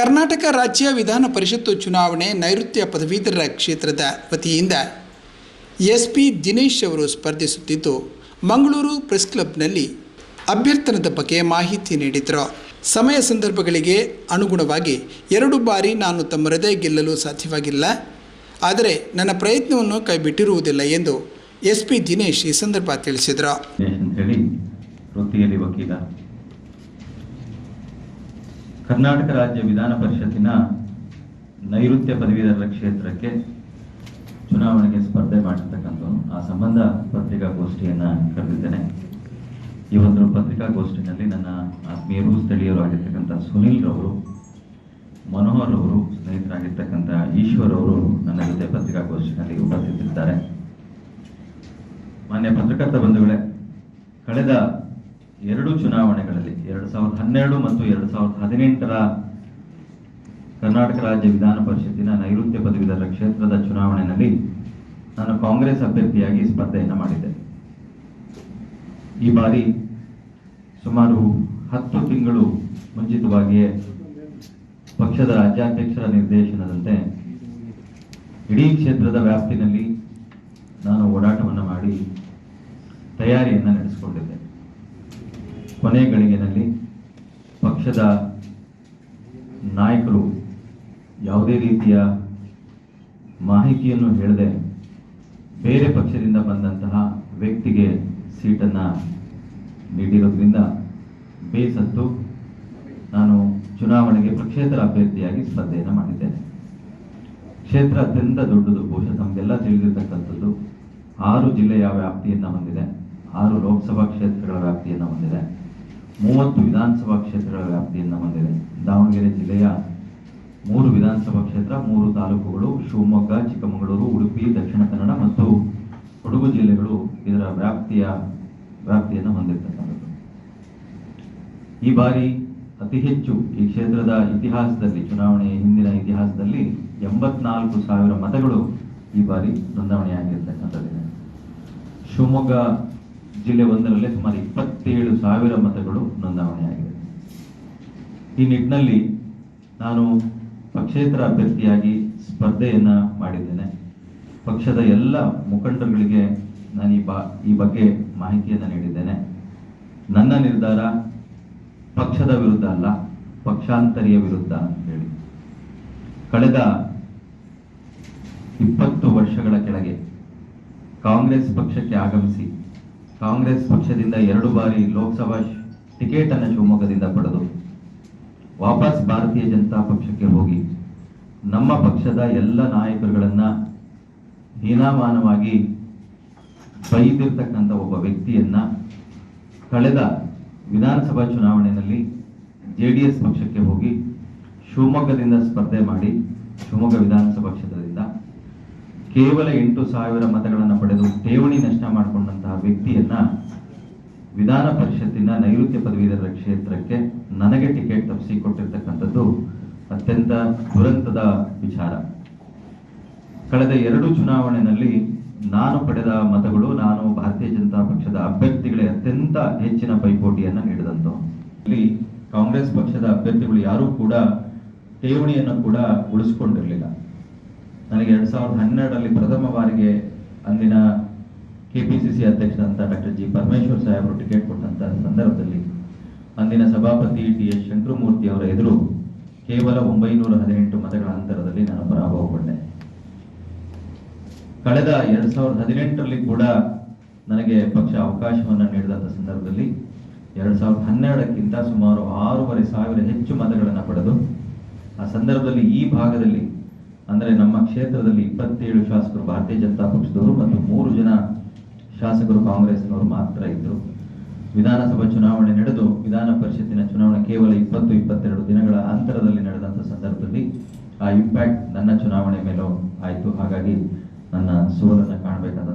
ಕರ್ನಾಟಕ ರಾಜ್ಯ ವಿಧಾನ ಪರಿಷತ್ತು ಚುನಾವಣೆ ನೈಋತ್ಯ ಪದವೀಧರ ಕ್ಷೇತ್ರದ ವತಿಯಿಂದ ಎಸ್ ಪಿ ದಿನೇಶ್ ಅವರು ಸ್ಪರ್ಧಿಸುತ್ತಿದ್ದು, ಮಂಗಳೂರು ಪ್ರೆಸ್ ಕ್ಲಬ್ನಲ್ಲಿ ಅಭ್ಯರ್ಥನದ ಬಗ್ಗೆ ಮಾಹಿತಿ ನೀಡಿದರು. ಸಮಯ ಸಂದರ್ಭಗಳಿಗೆ ಅನುಗುಣವಾಗಿ ಎರಡು ಬಾರಿ ನಾನು ತಮ್ಮ ಹೃದಯ ಗೆಲ್ಲಲು ಸಾಧ್ಯವಾಗಿಲ್ಲ. ಆದರೆ ನನ್ನ ಪ್ರಯತ್ನವನ್ನು ಕೈಬಿಟ್ಟಿರುವುದಿಲ್ಲ ಎಂದು ಎಸ್ ಪಿ ದಿನೇಶ್ ಈ ಸಂದರ್ಭ ತಿಳಿಸಿದರು ದಿನೇಶ್ ಅಂತೇಳಿ ವೃತ್ತಿಯಲ್ಲಿ ವಕೀಲ ಕರ್ನಾಟಕ ರಾಜ್ಯ ವಿಧಾನ ಪರಿಷತ್ತಿನ ನೈಋತ್ಯ ಪದವೀಧರರ ಕ್ಷೇತ್ರಕ್ಕೆ ಚುನಾವಣೆಗೆ ಸ್ಪರ್ಧೆ ಮಾಡಿರ್ತಕ್ಕಂಥ ಆ ಸಂಬಂಧ ಪತ್ರಿಕಾಗೋಷ್ಠಿಯನ್ನು ಕರೆದಿದ್ದೇನೆ. ಈ ಒಂದು ಪತ್ರಿಕಾಗೋಷ್ಠಿನಲ್ಲಿ ನನ್ನ ಆತ್ಮೀಯರು, ಸ್ಥಳೀಯರು ಆಗಿರ್ತಕ್ಕಂಥ ಸುನೀಲ್ ರವರು, ಮನೋಹರ್ ಅವರು ಸ್ನೇಹಿತರಾಗಿರ್ತಕ್ಕಂಥ ಈಶ್ವರ್ ಅವರು ನನ್ನ ಜೊತೆ ಪತ್ರಿಕಾಗೋಷ್ಠಿನಲ್ಲಿ ಉಪಸ್ಥಿತರಿದ್ದಾರೆ. ಮಾನ್ಯ ಪತ್ರಕರ್ತ ಬಂಧುಗಳೇ, ಕಳೆದ ಎರಡು ಚುನಾವಣೆಗಳಲ್ಲಿ ಎರಡು ಸಾವಿರದ ಹನ್ನೆರಡು ಮತ್ತು ಎರಡು ಸಾವಿರದ ಹದಿನೆಂಟರ ಕರ್ನಾಟಕ ರಾಜ್ಯ ವಿಧಾನ ಪರಿಷತ್ತಿನ ನೈಋತ್ಯ ಪದವೀಧರ ಕ್ಷೇತ್ರದ ಚುನಾವಣೆಯಲ್ಲಿ ನಾನು ಕಾಂಗ್ರೆಸ್ ಅಭ್ಯರ್ಥಿಯಾಗಿ ಸ್ಪರ್ಧೆಯನ್ನು ಮಾಡಿದ್ದೆ. ಈ ಬಾರಿ ಸುಮಾರು ಹತ್ತು ತಿಂಗಳು ಮುಂಚಿತವಾಗಿಯೇ ಪಕ್ಷದ ರಾಜ್ಯಾಧ್ಯಕ್ಷರ ನಿರ್ದೇಶನದಂತೆ ಇಡೀ ಕ್ಷೇತ್ರದ ವ್ಯಾಪ್ತಿನಲ್ಲಿ ನಾನು ಓಡಾಟವನ್ನು ಮಾಡಿ ತಯಾರಿಯನ್ನು ನಡೆಸಿಕೊಂಡಿದ್ದೆ. ಕೊನೆ ಗಳಿಗೆನಲ್ಲಿ ಪಕ್ಷದ ನಾಯಕರು ಯಾವುದೇ ರೀತಿಯ ಮಾಹಿತಿಯನ್ನು ಹೇಳದೆ ಬೇರೆ ಪಕ್ಷದಿಂದ ಬಂದಂತಹ ವ್ಯಕ್ತಿಗೆ ಸೀಟನ್ನು ನೀಡಿರೋದ್ರಿಂದ ಬೇಸತ್ತು ನಾನು ಚುನಾವಣೆಗೆ ಪಕ್ಷೇತರ ಅಭ್ಯರ್ಥಿಯಾಗಿ ಸ್ಪರ್ಧೆಯನ್ನು ಮಾಡಿದ್ದೇನೆ. ಕ್ಷೇತ್ರ ಅತ್ಯಂತ ದೊಡ್ಡದು, ಬಹುಶಃ ತಮಗೆಲ್ಲ ತಿಳಿದಿರ್ತಕ್ಕಂಥದ್ದು. ಆರು ಜಿಲ್ಲೆಯ ವ್ಯಾಪ್ತಿಯನ್ನು ಹೊಂದಿದೆ. ಆರು ಲೋಕಸಭಾ ಕ್ಷೇತ್ರಗಳ ವ್ಯಾಪ್ತಿಯನ್ನು ಹೊಂದಿದೆ. ಮೂವತ್ತು ವಿಧಾನಸಭಾ ಕ್ಷೇತ್ರಗಳ ವ್ಯಾಪ್ತಿಯನ್ನು ಹೊಂದಿದೆ ದಾವಣಗೆರೆ ಜಿಲ್ಲೆಯ ಮೂರು ವಿಧಾನಸಭಾ ಕ್ಷೇತ್ರ, ಮೂರು ತಾಲೂಕುಗಳು, ಶಿವಮೊಗ್ಗ, ಚಿಕ್ಕಮಗಳೂರು, ಉಡುಪಿ, ದಕ್ಷಿಣ ಕನ್ನಡ ಮತ್ತು ಕೊಡಗು ಜಿಲ್ಲೆಗಳು ಇದರ ವ್ಯಾಪ್ತಿಯ, ವ್ಯಾಪ್ತಿಯನ್ನು ಹೊಂದಿರತಕ್ಕಂಥದ್ದು. ಈ ಬಾರಿ ಅತಿ ಹೆಚ್ಚು ಈ ಕ್ಷೇತ್ರದ ಇತಿಹಾಸದಲ್ಲಿ ಚುನಾವಣೆಯ ಹಿಂದಿನ ಇತಿಹಾಸದಲ್ಲಿ ಎಂಬತ್ನಾಲ್ಕು ಸಾವಿರ ಮತಗಳು ಈ ಬಾರಿ ನೋಂದಣಿಯಾಗಿರ್ತಕ್ಕಂಥದ್ದಿದೆ. ಶಿವಮೊಗ್ಗ ಜಿಲ್ಲೆ ಒಂದರಲ್ಲೇ ಸುಮಾರು ಇಪ್ಪತ್ತೇಳು ಸಾವಿರ ಮತಗಳು ನೋಂದಾವಣೆಯಾಗಿದೆ ಈ ನಿಟ್ಟಿನಲ್ಲಿ ನಾನು ಪಕ್ಷೇತರ ಅಭ್ಯರ್ಥಿಯಾಗಿ ಸ್ಪರ್ಧೆಯನ್ನ ಮಾಡಿದ್ದೇನೆ. ಪಕ್ಷದ ಎಲ್ಲ ಮುಖಂಡರುಗಳಿಗೆ ನಾನು ಈ ಬಾ, ಈ ಬಗ್ಗೆ ಮಾಹಿತಿಯನ್ನು ನೀಡಿದ್ದೇನೆ. ನನ್ನ ನಿರ್ಧಾರ ಪಕ್ಷದ ವಿರುದ್ಧ ಅಲ್ಲ, ಪಕ್ಷಾಂತರಿಯ ವಿರುದ್ಧ ಅಂತ ಹೇಳಿ. ಕಳೆದ ಇಪ್ಪತ್ತು ವರ್ಷಗಳ ಕೆಳಗೆ ಕಾಂಗ್ರೆಸ್ ಪಕ್ಷಕ್ಕೆ ಆಗಮಿಸಿ ಕಾಂಗ್ರೆಸ್ ಪಕ್ಷದಿಂದ ಎರಡು ಬಾರಿ ಲೋಕಸಭಾ ಟಿಕೆಟ್ ಅನ್ನು ಶಿವಮೊಗ್ಗದಿಂದ ಪಡೆದು ವಾಪಸ್ ಭಾರತೀಯ ಜನತಾ ಪಕ್ಷಕ್ಕೆ ಹೋಗಿ ನಮ್ಮ ಪಕ್ಷದ ಎಲ್ಲ ನಾಯಕರುಗಳನ್ನ ಹೀನಾಮಾನವಾಗಿ ಬೈದಿರ್ತಕ್ಕಂಥ ಒಬ್ಬ ವ್ಯಕ್ತಿಯನ್ನ ಕಳೆದ ವಿಧಾನಸಭಾ ಚುನಾವಣೆಯಲ್ಲಿ ಜೆ ಪಕ್ಷಕ್ಕೆ ಹೋಗಿ ಶಿವಮೊಗ್ಗದಿಂದ ಸ್ಪರ್ಧೆ ಮಾಡಿ ಶಿವಮೊಗ್ಗ ವಿಧಾನಸಭಾ ಕ್ಷೇತ್ರದಿಂದ ಕೇವಲ ಎಂಟು ಸಾವಿರ ಮತಗಳನ್ನು ಪಡೆದು ಠೇವಣಿ ನಷ್ಟ ಮಾಡಿಕೊಂಡಂತಹ ವ್ಯಕ್ತಿಯನ್ನ ವಿಧಾನ ಪರಿಷತ್ತಿನ ನೈಋತ್ಯ ಪದವೀಧರರ ಕ್ಷೇತ್ರಕ್ಕೆ ನನಗೆ ಟಿಕೆಟ್ ತಪ್ಪಿಸಿ ಕೊಟ್ಟಿರ್ತಕ್ಕಂಥದ್ದು ಅತ್ಯಂತ ದುರಂತದ ವಿಚಾರ. ಕಳೆದ ಎರಡು ಚುನಾವಣೆಯಲ್ಲಿ ನಾನು ಪಡೆದ ಮತಗಳು, ನಾನು ಭಾರತೀಯ ಜನತಾ ಪಕ್ಷದ ಅಭ್ಯರ್ಥಿಗಳೇ ಅತ್ಯಂತ ಹೆಚ್ಚಿನ ಪೈಪೋಟಿಯನ್ನು ನೀಡಿದಂತು ಇಲ್ಲಿ ಕಾಂಗ್ರೆಸ್ ಪಕ್ಷದ ಅಭ್ಯರ್ಥಿಗಳು ಯಾರೂ ಕೂಡ ಠೇವಣಿಯನ್ನು ಕೂಡ ಉಳಿಸ್ಕೊಂಡಿರಲಿಲ್ಲ. ನನಗೆ ಎರಡ್ ಸಾವಿರದ ಹನ್ನೆರಡರಲ್ಲಿ ಪ್ರಥಮ ಬಾರಿಗೆ ಅಂದಿನ ಕೆಪಿಸಿಸಿ ಅಧ್ಯಕ್ಷರಂತ ಡಾಕ್ಟರ್ ಜಿ ಪರಮೇಶ್ವರ್ ಸಾಹೇಬರು ಟಿಕೆಟ್ ಕೊಟ್ಟಂತ ಸಂದರ್ಭದಲ್ಲಿ ಅಂದಿನ ಸಭಾಪತಿ ಟಿ ಎಸ್ ಶಂಕರಮೂರ್ತಿ ಅವರ ಎದುರು ಕೇವಲ ಒಂಬೈನೂರ ಹದಿನೆಂಟು ಮತಗಳ ಅಂತರದಲ್ಲಿ ನಾನು ಪರಾಭವಗೊಂಡೆ. ಕಳೆದ ಎರಡ್ ಸಾವಿರದ ಹದಿನೆಂಟರಲ್ಲಿ ಕೂಡ ನನಗೆ ಪಕ್ಷ ಅವಕಾಶವನ್ನು ನೀಡಿದಂಥ ಸಂದರ್ಭದಲ್ಲಿ ಎರಡ್ ಸಾವಿರದ ಹನ್ನೆರಡಕ್ಕಿಂತ ಸುಮಾರು ಆರೂವರೆ ಸಾವಿರ ಹೆಚ್ಚು ಮತಗಳನ್ನು ಪಡೆದು, ಆ ಸಂದರ್ಭದಲ್ಲಿ ಈ ಭಾಗದಲ್ಲಿ ಅಂದರೆ ನಮ್ಮ ಕ್ಷೇತ್ರದಲ್ಲಿ ಇಪ್ಪತ್ತೇಳು ಶಾಸಕರು ಭಾರತೀಯ ಜನತಾ ಪಕ್ಷದವರು ಮತ್ತು ಮೂರು ಜನ ಶಾಸಕರು ಕಾಂಗ್ರೆಸ್ನವರು ಮಾತ್ರ ಇದ್ದರು ವಿಧಾನಸಭಾ ಚುನಾವಣೆ ನಡೆದು ವಿಧಾನ ಪರಿಷತ್ತಿನ ಚುನಾವಣೆ ಕೇವಲ ಇಪ್ಪತ್ತು, ಇಪ್ಪತ್ತೆರಡು ದಿನಗಳ ಅಂತರದಲ್ಲಿ ನಡೆದಂಥ ಸಂದರ್ಭದಲ್ಲಿ ಆ ಇಂಪ್ಯಾಕ್ಟ್ ನನ್ನ ಚುನಾವಣೆ ಮೇಲೂ ಆಯಿತು. ಹಾಗಾಗಿ ನನ್ನ ಸೋಲನ್ನು ಬಂತು